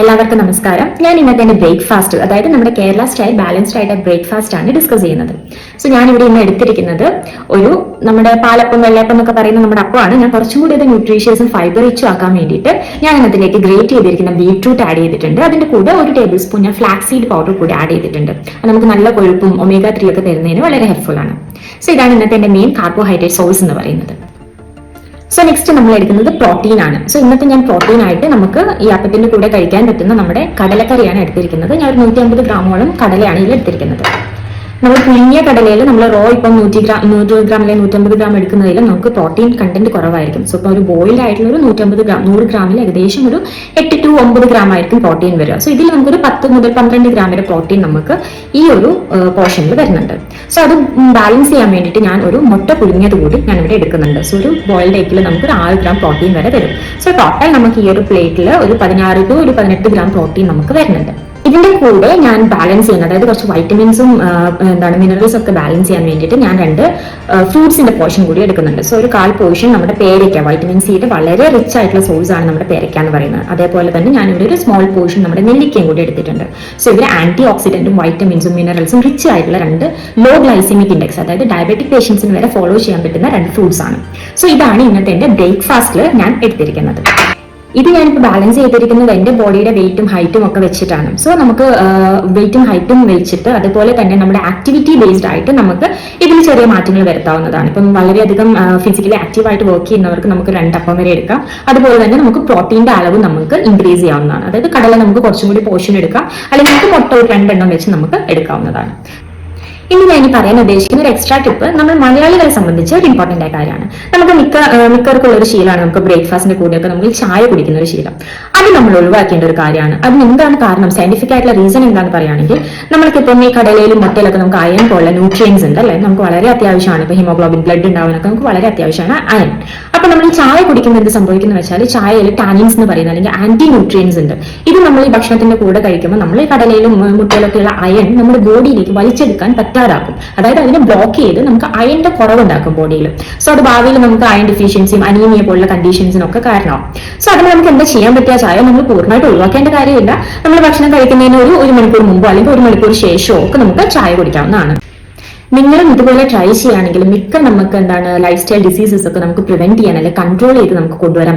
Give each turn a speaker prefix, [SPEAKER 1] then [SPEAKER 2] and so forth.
[SPEAKER 1] എല്ലാവർക്കും നമസ്കാരം. ഞാൻ ഇന്നത്തെ എന്റെ ബ്രേക്ക്ഫാസ്റ്റ് അതായത് നമ്മുടെ കേരള സ്റ്റൈൽ ബാലൻസ്ഡ് ആയിട്ട് ബ്രേക്ക്ഫാസ്റ്റ് ആണ് ഡിസ്കസ് ചെയ്യുന്നത്. സോ ഞാൻ ഇവിടെ ഇന്ന് എടുത്തിരിക്കുന്നത് ഒരു നമ്മുടെ പാലപ്പം വെള്ളപ്പം എന്നൊക്കെ പറയുന്ന നമ്മുടെ അപ്പമാണ്. ഞാൻ കുറച്ചും കൂടി അത് ന്യൂട്രീഷ്യസും ഫൈബർ റിച്ചും ആക്കാൻ വേണ്ടിയിട്ട് ഞാൻ അതിനകത്തിലേക്ക് ഗ്രേറ്റ് ചെയ്തിരിക്കുന്ന ബീട്രൂട്ട് ആഡ് ചെയ്തിട്ടുണ്ട്. അതിന്റെ കൂടെ ഒരു ടേബിൾ സ്പൂൺ ഞാൻ ഫ്ലാക്സ് സീഡ് പൗഡർ കൂടി ആഡ് ചെയ്തിട്ടുണ്ട്. അത് നമുക്ക് നല്ല കൊഴുപ്പും ഒമേഗ ത്രീ ഒക്കെ തരുന്നതിന് വളരെ ഹെൽപ്ഫുൾ ആണ്. സോ ഇതാണ് ഇന്നത്തെ എന്റെ മെയിൻ കാർബോഹൈഡ്രേറ്റ് സോഴ്സ് എന്ന് പറയുന്നത്. സോ നെക്സ്റ്റ് നമ്മൾ എടുക്കുന്നത് പ്രോട്ടീൻ ആണ്. സോ ഇന്നത്തെ ഞാൻ പ്രോട്ടീൻ ആയിട്ട് നമുക്ക് ഈ അപ്പത്തിന്റെ കൂടെ കഴിക്കാൻ പറ്റുന്ന നമ്മുടെ കടലക്കറിയാണ് എടുത്തിരിക്കുന്നത്. ഞാൻ ഒരു നൂറ്റി അമ്പത് ഗ്രാമോളം കടലയാണ് ഇതിൽ എടുത്തിരിക്കുന്നത്. നമ്മൾ പുലിങ്ങിയ കടലയിൽ നമ്മൾ റോ ഇപ്പം നൂറ്റി ഗ്രാം നൂറ് ഗ്രാം അല്ലെങ്കിൽ നൂറ്റമ്പത് ഗ്രാം എടുക്കുന്നതിൽ നമുക്ക് പ്രോട്ടീൻ കണ്ടന്റ് കുറവായിരിക്കും. സോ ഇപ്പോൾ ഒരു ബോയിൽഡ് ആയിട്ടുള്ള ഒരു നൂറ്റമ്പത് ഗ്രാം നൂറ് ഗ്രാമിൽ ഏകദേശം ഒരു എട്ട് ടു ഒമ്പത് ഗ്രാം ആയിരിക്കും പ്രോട്ടീൻ വരിക. സോ ഇതിൽ നമുക്കൊരു പത്ത് മുതൽ പന്ത്രണ്ട് ഗ്രാം വരെ പ്രോട്ടീൻ നമുക്ക് ഈ ഒരു പോർഷനിൽ വരുന്നുണ്ട്. സോ അത് ബാലൻസ് ചെയ്യാൻ വേണ്ടിയിട്ട് ഞാൻ ഒരു മുട്ട പുഴുങ്ങിയത് കൂടി ഞാൻ ഇവിടെ എടുക്കുന്നുണ്ട്. സോ ഒരു ബോയിൽഡ് എഗ്ഗിൽ നമുക്ക് ഒരു ആറ് ഗ്രാം പ്രോട്ടീൻ വരെ വരും. സോ ടോട്ടൽ നമുക്ക് ഈ ഒരു പ്ലേറ്റിൽ ഒരു പതിനാറ് ടു ഒരു പതിനെട്ട് ഗ്രാം പ്രോട്ടീൻ നമുക്ക് വരുന്നുണ്ട്. ഇതിന്റെ കൂടെ ഞാൻ ബാലൻസ് ചെയ്യുന്നത്. അതായത് കുറച്ച് വൈറ്റമിൻസും എന്താണ് മിനറൽസ് ഒക്കെ ബാലൻസ് ചെയ്യാൻ വേണ്ടിയിട്ട് ഞാൻ രണ്ട് ഫ്രൂട്ട്സിന്റെ പോർഷൻ കൂടി എടുക്കുന്നുണ്ട്. സോ ഒരു കാൽ പോർഷൻ നമ്മുടെ പേരയ്ക്ക വൈറ്റമിൻ സിയുടെ വളരെ റിച്ച് ആയിട്ടുള്ള സോഴ്സ് ആണ് നമ്മുടെ പേരയ്ക്ക എന്ന് പറയുന്നത്. അതേപോലെ തന്നെ ഞാൻ ഇവിടെ ഒരു സ്മോൾ പോർഷൻ നമ്മുടെ നെല്ലിക്കയും കൂടി എടുത്തിട്ടുണ്ട്. സോ ഇവർ ആന്റി ഓക്സിഡന്റും വൈറ്റമിൻസും മിനറൽസും റിച്ച് ആയിട്ടുള്ള രണ്ട് ലോ ഗ്ലൈസിമിക് ഇൻഡെക്സ് അതായത് ഡയബറ്റിക് പേഷ്യൻസിന് വരെ ഫോളോ ചെയ്യാൻ പറ്റുന്ന രണ്ട് ഫ്രൂട്ട്സ് ആണ്. സോ ഇതാണ് ഇന്നത്തെ എന്റെ ബ്രേക്ക്ഫാസ്റ്റിൽ ഞാൻ എടുത്തിരിക്കുന്നത്. ഇത് ഞാനിപ്പോൾ ബാലൻസ് ചെയ്തിരിക്കുന്നത് എന്റെ ബോഡിയുടെ വെയിറ്റും ഹൈറ്റും ഒക്കെ വെച്ചിട്ടാണ്. സോ നമുക്ക് വെയിറ്റും ഹൈറ്റും വെച്ചിട്ട് അതുപോലെ തന്നെ നമ്മുടെ ആക്ടിവിറ്റി ബേസ്ഡ് ആയിട്ട് നമുക്ക് ഇതിൽ ചെറിയ മാറ്റങ്ങൾ വരുത്താവുന്നതാണ്. ഇപ്പം വളരെയധികം ഫിസിക്കലി ആക്റ്റീവായിട്ട് വർക്ക് ചെയ്യുന്നവർക്ക് നമുക്ക് രണ്ടപ്പം വരെ എടുക്കാം. അതുപോലെ തന്നെ നമുക്ക് പ്രോട്ടീന്റെ അളവ് നമുക്ക് ഇൻക്രീസ് ചെയ്യാവുന്നതാണ്. അതായത് കടല നമുക്ക് കുറച്ചും കൂടി പോർഷൻ എടുക്കാം. അല്ലെങ്കിൽ നമുക്ക് മുട്ട ഒരു രണ്ടെണ്ണം വെച്ച് നമുക്ക് എടുക്കാവുന്നതാണ്. ഇനി ഞാൻ ഇനി പറയാൻ ഉദ്ദേശിക്കുന്ന ഒരു എക്സ്ട്രാ ടിപ്പ് നമ്മൾ മലയാളികളെ സംബന്ധിച്ച് ഒരു ഇമ്പോർട്ടന്റ് ആയ കാര്യമാണ്. നമുക്ക് മിക്ക മിക്കവർക്കുള്ള ഒരു ശീലമാണ് നമുക്ക് ബ്രേക്ക്ഫാസ്റ്റിന്റെ കൂടെയൊക്കെ നമ്മൾ ചായ കുടിക്കുന്ന ഒരു ശീലം. അത് നമ്മൾ ഒഴിവാക്കേണ്ട ഒരു കാര്യമാണ്. അതിന് എന്താണ് കാരണം? സയന്റിഫിക് ആയിട്ടുള്ള റീസൺ എന്താണെന്ന് പറയുകയാണെങ്കിൽ നമ്മൾക്കിപ്പം ഈ കടലയിലും മുട്ടയിലൊക്കെ നമുക്ക് അയൺ പോലുള്ള ന്യൂട്രിയൻസ് ഉണ്ട് അല്ലെ? നമുക്ക് വളരെ അത്യാവശ്യമാണ്. ഇപ്പൊ ഹിമോഗ്ലോബിൻ ബ്ലഡ് ഉണ്ടാവാനൊക്കെ നമുക്ക് വളരെ അത്യാവശ്യമാണ് അയൺ അപ്പൊ നമ്മൾ ഈ ചായ കുടിക്കുമ്പോൾ എന്ത് സംഭവിക്കുന്ന വെച്ചാൽ ചായയിൽ ടാനിൻസ് എന്ന് പറയുന്ന അല്ലെങ്കിൽ ആന്റി ന്യൂട്രിയൻസ് ഉണ്ട്. ഇത് നമ്മൾ ഈ ഭക്ഷണത്തിന്റെ കൂടെ കഴിക്കുമ്പോൾ നമ്മൾ ഈ കടലയിലും മുട്ടയിലൊക്കെയുള്ള അയൺ നമ്മുടെ ബോഡിയിലേക്ക് വലിച്ചെടുക്കാൻ പറ്റാതാക്കും അതായത് അതിനെ ബ്ലോക്ക് ചെയ്ത് നമുക്ക് അയണിന്റെ കുറവുണ്ടാക്കും ബോഡിയിൽ സോ അത് ഭാവിയിൽ നമുക്ക് അയൺ ഡെഫിഷ്യൻസിയും അനീമിയ പോലുള്ള കണ്ടീഷൻസിനും ഒക്കെ കാരണമാവും. സോ അതിന് നമുക്ക് എന്താ ചെയ്യാൻ പറ്റിയ ചായ നമ്മൾ പൂർണമായിട്ട് ഒഴിവാക്കേണ്ട കാര്യമില്ല. നമ്മൾ ഭക്ഷണം കഴിക്കുന്നതിന് ഒരു ഒരു മണിക്കൂർ മുമ്പോ അല്ലെങ്കിൽ ഒരു മണിക്കൂർ ശേഷമോ ഒക്കെ നമുക്ക് ചായ കുടിക്കാവുന്നതാണ്. നിങ്ങളും ഇതുപോലെ ട്രൈ ചെയ്യുകയാണെങ്കിൽ മിക്ക നമുക്ക് എന്താണ് ലൈഫ് സ്റ്റൈൽ ഡിസീസസ് ഒക്കെ നമുക്ക് പ്രിവെന്റ് ചെയ്യാൻ അല്ലെങ്കിൽ കൺട്രോൾ ചെയ്ത് നമുക്ക് കൊണ്ടുവരാൻ പറ്റും.